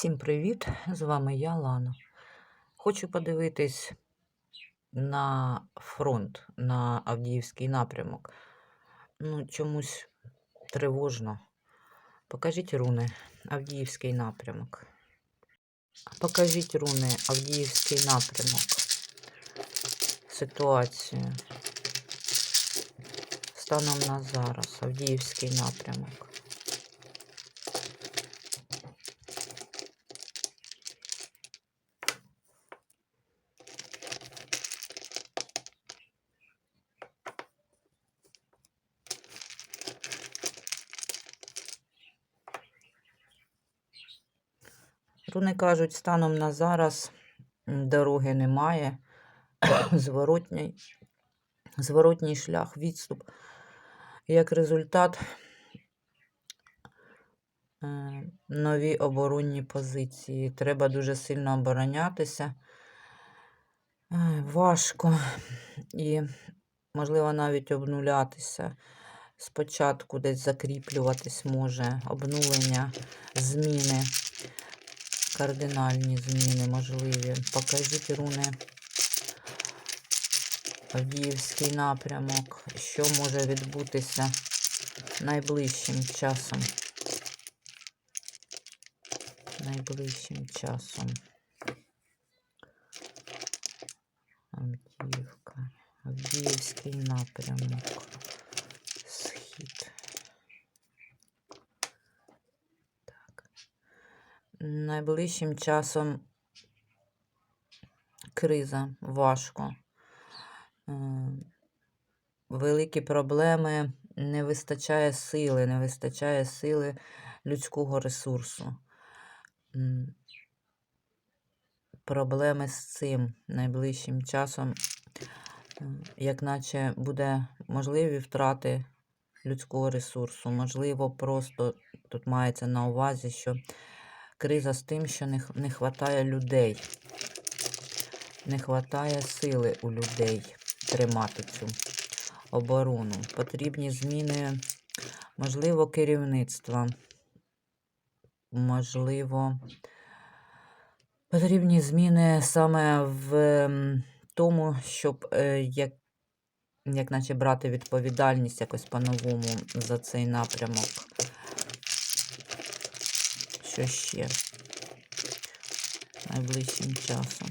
Всім привіт! З вами я, Лана. Хочу подивитись на фронт, на Авдіївський напрямок. Ну, чомусь тривожно. Покажіть руни, Авдіївський напрямок. Покажіть руни, Авдіївський напрямок. Ситуацію. Станом на зараз, Авдіївський напрямок. Руни кажуть, станом на зараз дороги немає. Зворотній, зворотній шлях, відступ. Як результат, е, нові оборонні позиції. Треба дуже сильно оборонятися. Е, Важко і, можливо, навіть обнулятися. Спочатку десь закріплюватись може, обнулення, зміни кардинальні зміни можливі. Покажіть руни. Авдіївський напрямок. Що може відбутися найближчим часом? Найближчим часом. Авдіївка. Авдіївський напрямок. Найближчим часом криза важко. Е, Великі проблеми, не вистачає сили, не вистачає сили людського ресурсу. Проблеми з цим найближчим часом, е, як наче буде можливі втрати людського ресурсу. Можливо, просто тут мається на увазі, що криза з тим, що не, не хватає людей. Не хватає сили у людей тримати цю оборону. Потрібні зміни, можливо, керівництва. Можливо, потрібні зміни саме в тому, щоб е, як, як наче брати відповідальність якось по-новому за цей напрямок. Ще? Найближчим часом.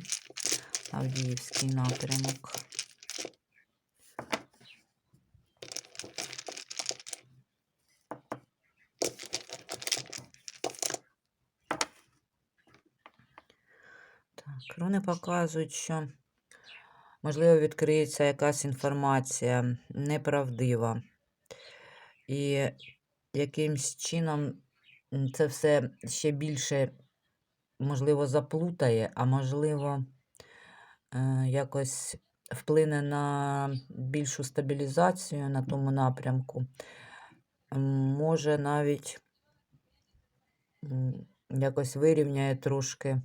Авдіївський напрямок. Так, руни показують, що можливо відкриється якась інформація неправдива. І якимсь чином це все ще більше, можливо, заплутає, а можливо, е, якось вплине на більшу стабілізацію на тому напрямку. Може навіть якось вирівняє трошки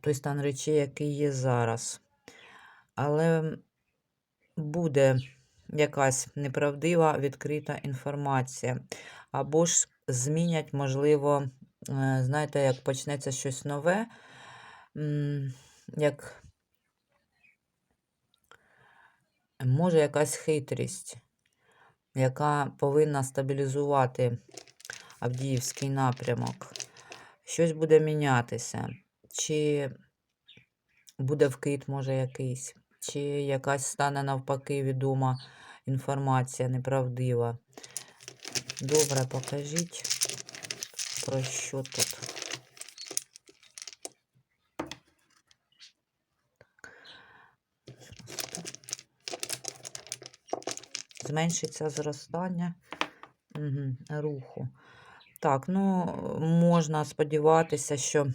той стан речей, який є зараз. Але буде якась неправдива відкрита інформація. Або ж змінять, можливо, е, знаєте, як почнеться щось нове, як може якась хитрість, яка повинна стабілізувати Авдіївський напрямок. Щось буде мінятися. Чи буде вкид, може, якийсь, чи якась стане навпаки відома інформація неправдива. Добре, покажіть, про що тут. Зменшиться зростання угу, руху. Так, ну, можна сподіватися, що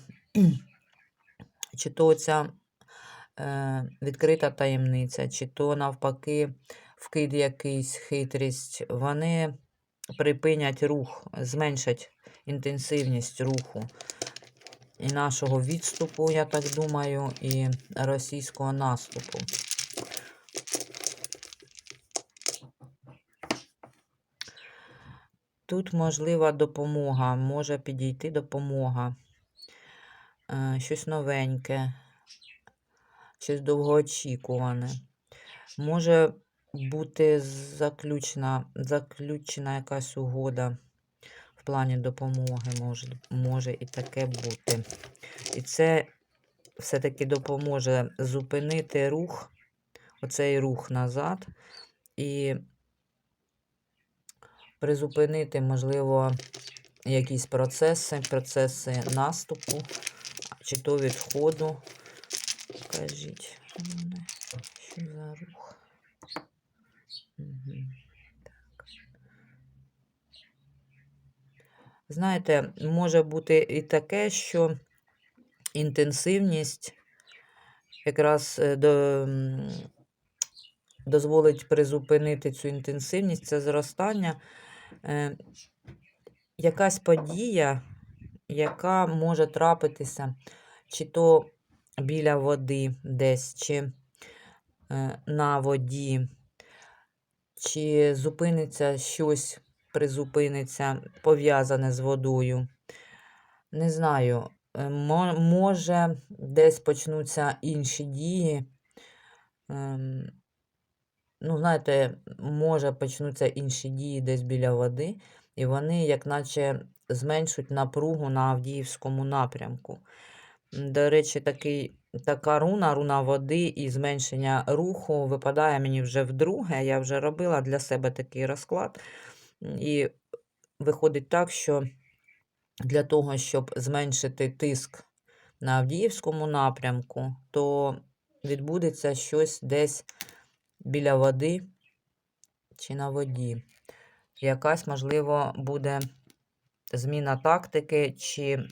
чи то ця е, відкрита таємниця, чи то навпаки вкид якийсь хитрість, вони припинять рух, зменшать інтенсивність руху і нашого відступу, я так думаю, і російського наступу. Тут можлива допомога, може підійти допомога. е, щось новеньке, щось довгоочікуване. Може бути заключена, заключена якась угода в плані допомоги, може, може і таке бути. І це все-таки допоможе зупинити рух, оцей рух назад, і призупинити, можливо, якісь процеси, процеси наступу, чи то відходу. Кажіть, мене, що за рух? Так. Знаєте, може бути і таке, що інтенсивність якраз е, до, дозволить призупинити цю інтенсивність, це зростання. Е, якась подія, яка може трапитися, чи то біля води десь, чи е, на воді, чи зупиниться щось, призупиниться, пов'язане з водою. Не знаю, е, може десь почнуться інші дії. Ем, Ну, знаєте, може почнуться інші дії десь біля води, і вони, як наче, зменшують напругу на Авдіївському напрямку. До речі, такий, така руна, руна води і зменшення руху випадає мені вже вдруге. Я вже робила для себе такий розклад. І виходить так, що для того, щоб зменшити тиск на Авдіївському напрямку, то відбудеться щось десь біля води чи на воді. Якась, можливо, буде зміна тактики, чи,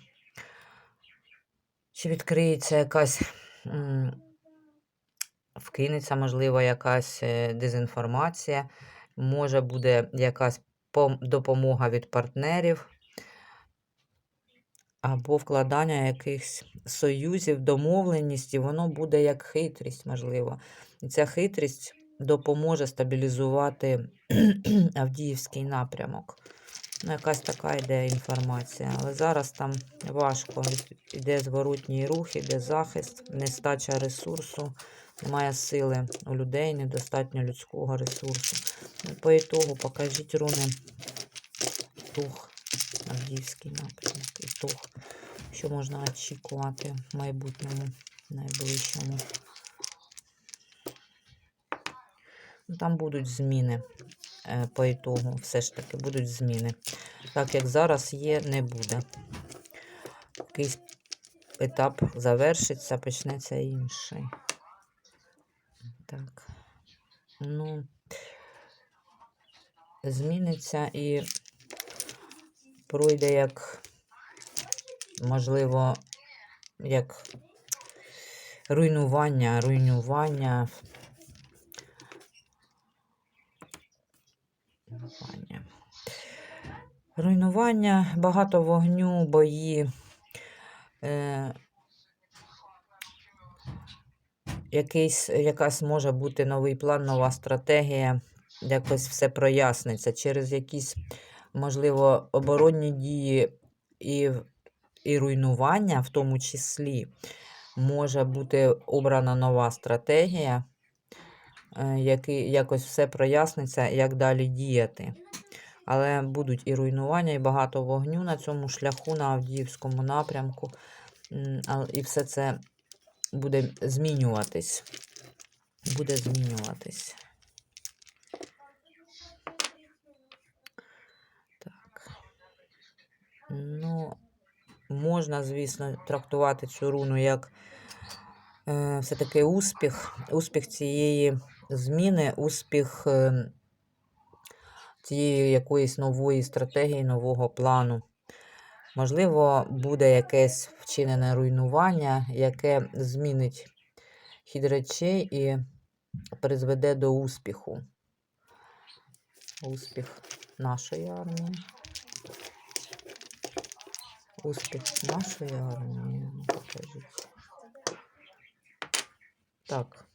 чи відкриється якась, вкинеться, можливо, якась е, дезінформація, може буде якась пом- допомога від партнерів, або вкладання якихось союзів, домовленість, і воно буде як хитрість, можливо. І ця хитрість допоможе стабілізувати Авдіївський напрямок. Ну, якась така йде інформація. Але зараз там важко. Іде зворотній рух, іде захист, нестача ресурсу, немає сили у людей, недостатньо людського ресурсу. Ну, по ітогу покажіть руни рух, Авдіївський напрямок, ітог, що можна очікувати в майбутньому, найближчому. Ну, Там будуть зміни по ітогу, все ж таки будуть зміни. Так як зараз є, не буде. Якийсь етап завершиться, почнеться інший. Так. Ну, зміниться і пройде як, можливо, як руйнування. Руйнування. Руйнування, багато вогню, бої. Е, якийсь, якась може бути новий план, нова стратегія. Якось все проясниться через якісь, можливо, оборонні дії і, і руйнування, в тому числі, може бути обрана нова стратегія, е, який, якось все проясниться, як далі діяти. Але будуть і руйнування, і багато вогню на цьому шляху на Авдіївському напрямку. І все це буде змінюватись. Буде змінюватись. Так. Ну, можна, звісно, трактувати цю руну як е, все-таки успіх. Успіх цієї зміни, успіх е, цієї якоїсь нової стратегії, нового плану. Можливо, буде якесь вчинене руйнування, яке змінить хід речей і призведе до успіху. Успіх нашої армії. Успіх нашої армії. Покажіть. Так.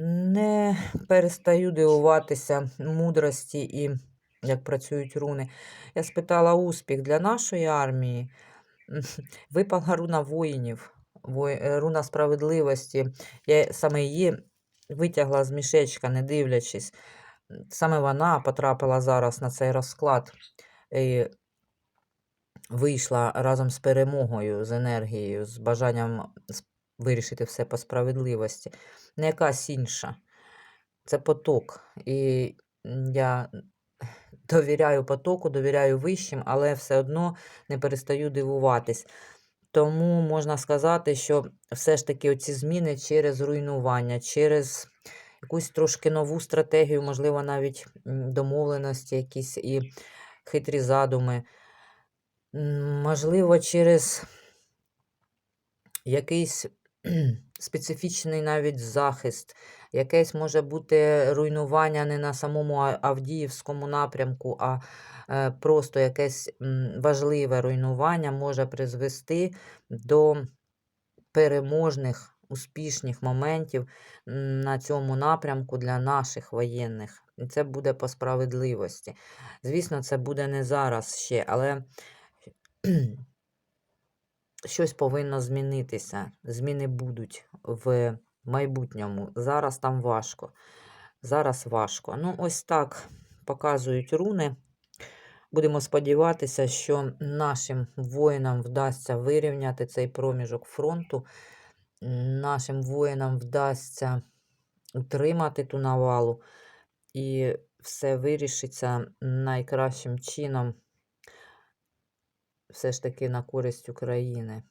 Не перестаю дивуватися мудрості і як працюють руни. Я спитала успіх для нашої армії. Випала руна воїнів, е, руна справедливості. Я саме її витягла з мішечка, не дивлячись. Саме вона потрапила зараз на цей розклад і вийшла разом з перемогою, з енергією, з бажанням вирішити все по справедливості. Не якась інша. Це поток. І я довіряю потоку, довіряю вищим, але все одно не перестаю дивуватись. Тому можна сказати, що все ж таки оці зміни через руйнування, через якусь трошки нову стратегію, можливо, навіть домовленості, якісь і хитрі задуми. Можливо, через якийсь специфічний навіть захист, якесь може бути руйнування не на самому Авдіївському напрямку, а е, просто якесь важливе руйнування може призвести до переможних, успішних моментів на цьому напрямку для наших воєнних. І це буде по справедливості. Звісно, це буде не зараз ще, але щось повинно змінитися. Зміни будуть в майбутньому. Зараз там важко. Зараз важко. Ну, ось так показують руни. Будемо сподіватися, що нашим воїнам вдасться вирівняти цей проміжок фронту. Нашим воїнам вдасться утримати ту навалу. І все вирішиться найкращим чином, все ж таки на користь України.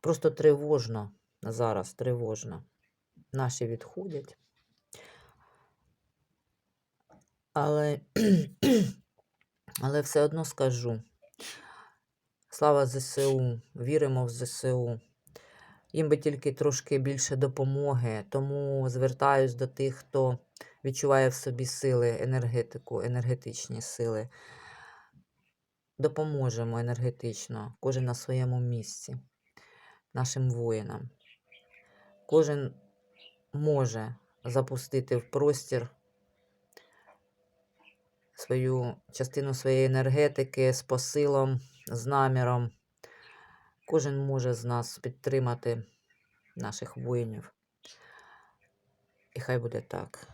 Просто тривожно зараз, тривожно. Наші відходять. Але, але все одно скажу. Слава ЗСУ, віримо в ЗСУ. Їм би тільки трошки більше допомоги, тому звертаюсь до тих, хто відчуває в собі сили, енергетику, енергетичні сили. Допоможемо енергетично, кожен на своєму місці, нашим воїнам. Кожен може запустити в простір свою частину своєї енергетики з посилом, з наміром. Кожен може з нас підтримати наших воїнів. І хай буде так.